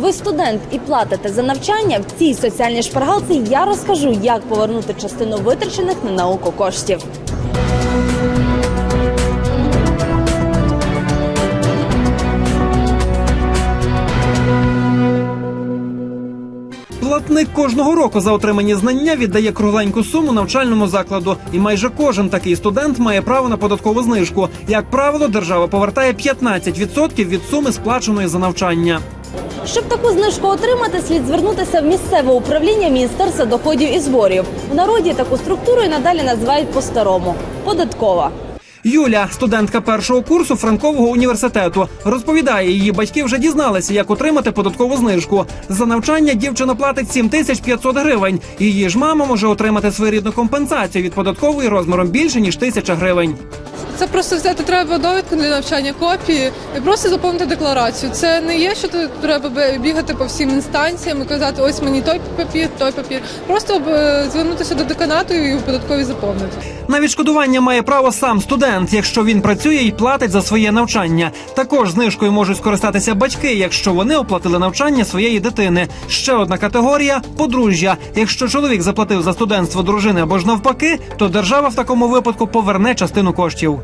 Ви студент і платите за навчання в цій соціальній шпаргалці. Я розкажу, як повернути частину витрачених на науку коштів. Платник кожного року за отримані знання віддає кругленьку суму навчальному закладу, і майже кожен такий студент має право на податкову знижку. Як правило, держава повертає 15% від суми сплаченої за навчання. Щоб таку знижку отримати, слід звернутися в місцеве управління Міністерства доходів і зборів. В народі таку структуру і надалі називають по-старому податкова. Юля, студентка першого курсу Франкового університету, розповідає, її батьки вже дізналися, як отримати податкову знижку. За навчання дівчина платить 7500 гривень. Її ж мама може отримати своєрідну компенсацію від податкової розміром більше ніж тисяча гривень. Це просто взяти треба довідку для навчання копії і просто заповнити декларацію. Це не є, що тут треба бігати по всім інстанціям і казати, ось мені той папір, той папір. Просто е, звернутися до деканату і в податкові заповнити. На відшкодування має право сам студент, якщо він працює і платить за своє навчання. Також знижкою можуть скористатися батьки, якщо вони оплатили навчання своєї дитини. Ще одна категорія подружжя. Якщо чоловік заплатив за студентство дружини або ж навпаки, то держава в такому випадку поверне частину коштів.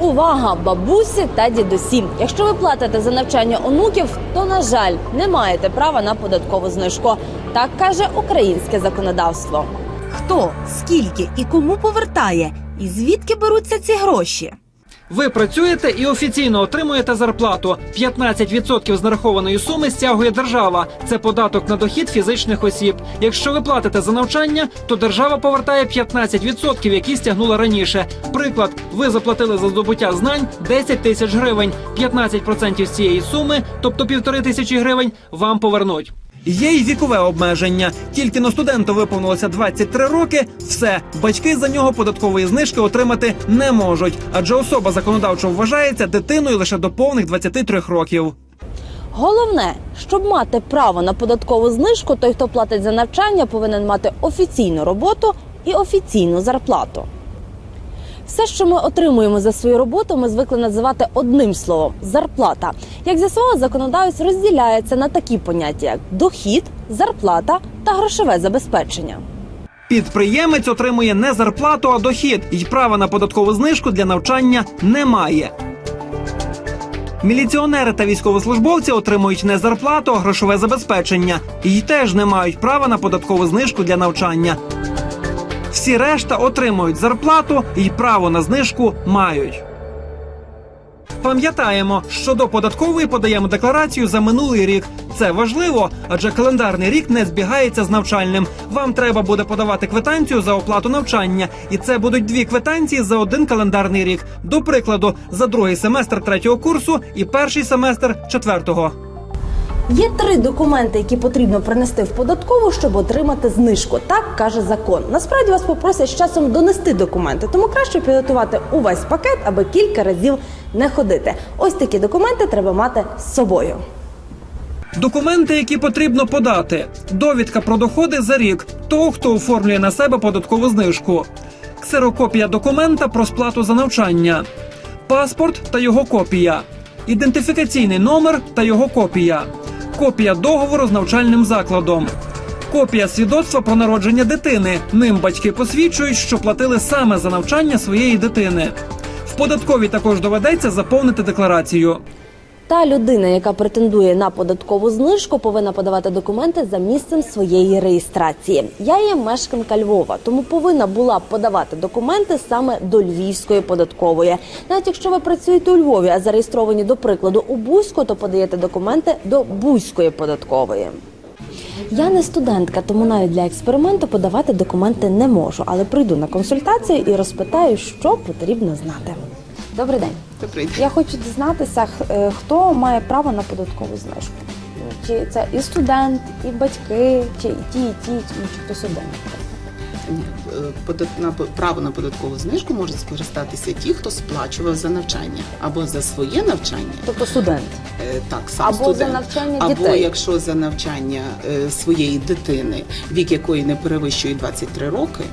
Увага, бабусі та дідусі! Якщо ви платите за навчання онуків, то на жаль не маєте права на податкову знижку. Так каже українське законодавство. Хто, скільки і кому повертає? І звідки беруться ці гроші? Ви працюєте і офіційно отримуєте зарплату. 15% з нарахованої суми стягує держава. Це податок на дохід фізичних осіб. Якщо ви платите за навчання, то держава повертає 15%, які стягнула раніше. Приклад, ви заплатили за здобуття знань 10 тисяч гривень. 15% з цієї суми, тобто півтори тисячі гривень, вам повернуть. Є й вікове обмеження. Тільки на студенту виповнилося 23 роки. Все, батьки за нього податкової знижки отримати не можуть, адже особа законодавчо вважається дитиною лише до повних 23 років. Головне, щоб мати право на податкову знижку, той, хто платить за навчання, повинен мати офіційну роботу і офіційну зарплату. Все, що ми отримуємо за свою роботу, ми звикли називати одним словом зарплата. Як з'ясувало, законодавець розділяється на такі поняття, як дохід, зарплата та грошове забезпечення. Підприємець отримує не зарплату, а дохід, і права на податкову знижку для навчання немає. Міліціонери та військовослужбовці отримують не зарплату, а грошове забезпечення і теж не мають права на податкову знижку для навчання. Всі решта отримують зарплату і право на знижку мають. Пам'ятаємо, що до податкової подаємо декларацію за минулий рік. Це важливо, адже календарний рік не збігається з навчальним. Вам треба буде подавати квитанцію за оплату навчання, і це будуть дві квитанції за один календарний рік. До прикладу, за другий семестр третього курсу і перший семестр четвертого. Є три документи, які потрібно принести в податкову, щоб отримати знижку. Так каже закон. Насправді вас попросять з часом донести документи, тому краще підготувати увесь пакет, аби кілька разів не ходити. Ось такі документи треба мати з собою. Документи, які потрібно подати: довідка про доходи за рік того, хто оформлює на себе податкову знижку, ксерокопія документа про сплату за навчання, паспорт та його копія, ідентифікаційний номер та його копія, копія договору з навчальним закладом. Копія свідоцтва про народження дитини. Ним батьки посвідчують, що платили саме за навчання своєї дитини. В податковій також доведеться заповнити декларацію. Та людина, яка претендує на податкову знижку, повинна подавати документи за місцем своєї реєстрації. Я є мешканка Львова, тому повинна була подавати документи саме до Львівської податкової. Навіть якщо ви працюєте у Львові, а зареєстровані до прикладу у Бузьку, то подаєте документи до Бузької податкової. Я не студентка, тому навіть для експерименту подавати документи не можу, але прийду на консультацію і розпитаю, що потрібно знати. Добрий день. Добрий день. Я хочу дізнатися, е, хто має право на податкову знижку. Чи це і студент, і батьки, чи і ті, і ті, чи хтось один. Ні, е, подат- на право на податкову знижку можуть скористатися ті, хто сплачував за навчання або за своє навчання, Тобто студент. е, так сам Або за студент, навчання або дітей. якщо за навчання своєї дитини, вік якої не перевищує 23 роки,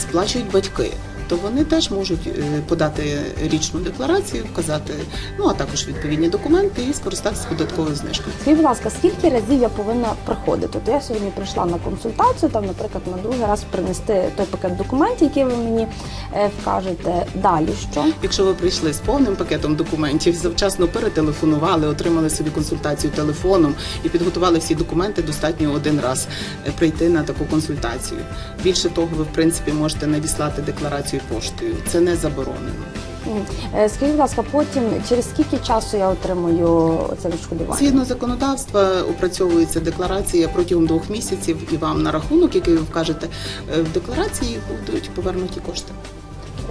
сплачують батьки. То вони теж можуть е, подати річну декларацію, вказати, ну а також відповідні документи і скористатися податковою знижкою. Скажіть, будь ласка, скільки разів я повинна приходити? То я сьогодні прийшла на консультацію, там, наприклад, на другий раз принести той пакет документів, який ви мені е, вкажете. Далі що? Якщо ви прийшли з повним пакетом документів, завчасно перетелефонували, отримали собі консультацію телефоном і підготували всі документи, достатньо один раз е, прийти на таку консультацію. Більше того, ви в принципі можете надіслати декларацію поштою. Це не заборонено. Е, Скажіть, будь ласка, потім через скільки часу я отримую це відшкодування? Згідно законодавства, опрацьовується декларація протягом двох місяців, і вам на рахунок, який ви вкажете е, в декларації, будуть повернуті кошти.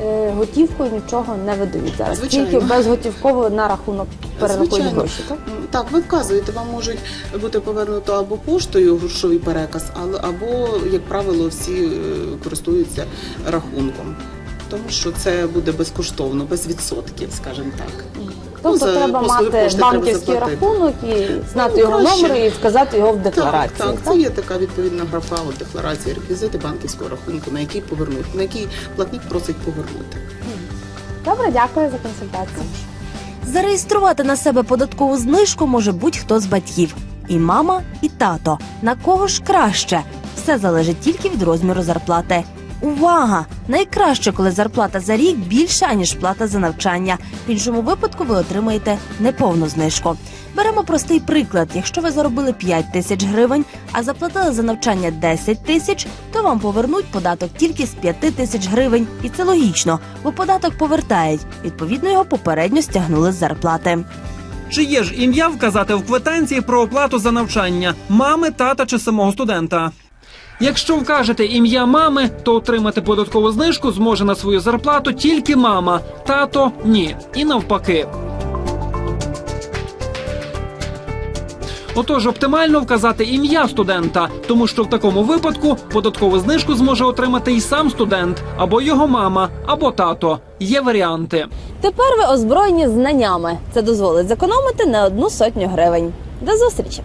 Е, Готівкою нічого не видають зараз. Звичайно. Тільки безготівково на рахунок перерахують гроші. Так? Так, ви вказуєте, вам можуть бути повернуто або поштою грошовий переказ, або, як правило, всі користуються рахунком. Тому що це буде безкоштовно, без відсотків, скажімо так. Тобто за треба послуги мати пошти треба банківський заплатити. рахунок і знати Ну, його краще. номер і вказати його в декларації. Так, так, це є така відповідна графа у декларації, реквізити банківського рахунку, на який повернуть, на який платник просить повернути. Добре, дякую за консультацію. Зареєструвати на себе податкову знижку може будь-хто з батьків. І мама, і тато. На кого ж краще? Все залежить тільки від розміру зарплати. Увага! Найкраще, коли зарплата за рік більша, ніж плата за навчання. В іншому випадку ви отримаєте неповну знижку. Беремо простий приклад: якщо ви заробили 5 тисяч гривень, а заплатили за навчання 10 тисяч, то вам повернуть податок тільки з 5 тисяч гривень. І це логічно, бо податок повертають. Відповідно, його попередньо стягнули з зарплати. Чиє ж ім'я вказати в квитанції про оплату за навчання мами, тата чи самого студента? Якщо вкажете ім'я мами, то отримати податкову знижку зможе на свою зарплату тільки мама, тато ні. І навпаки. Отож, оптимально вказати ім'я студента, тому що в такому випадку податкову знижку зможе отримати і сам студент, або його мама, або тато. Є варіанти. Тепер ви озброєні знаннями. Це дозволить зекономити не одну сотню гривень. До зустрічі!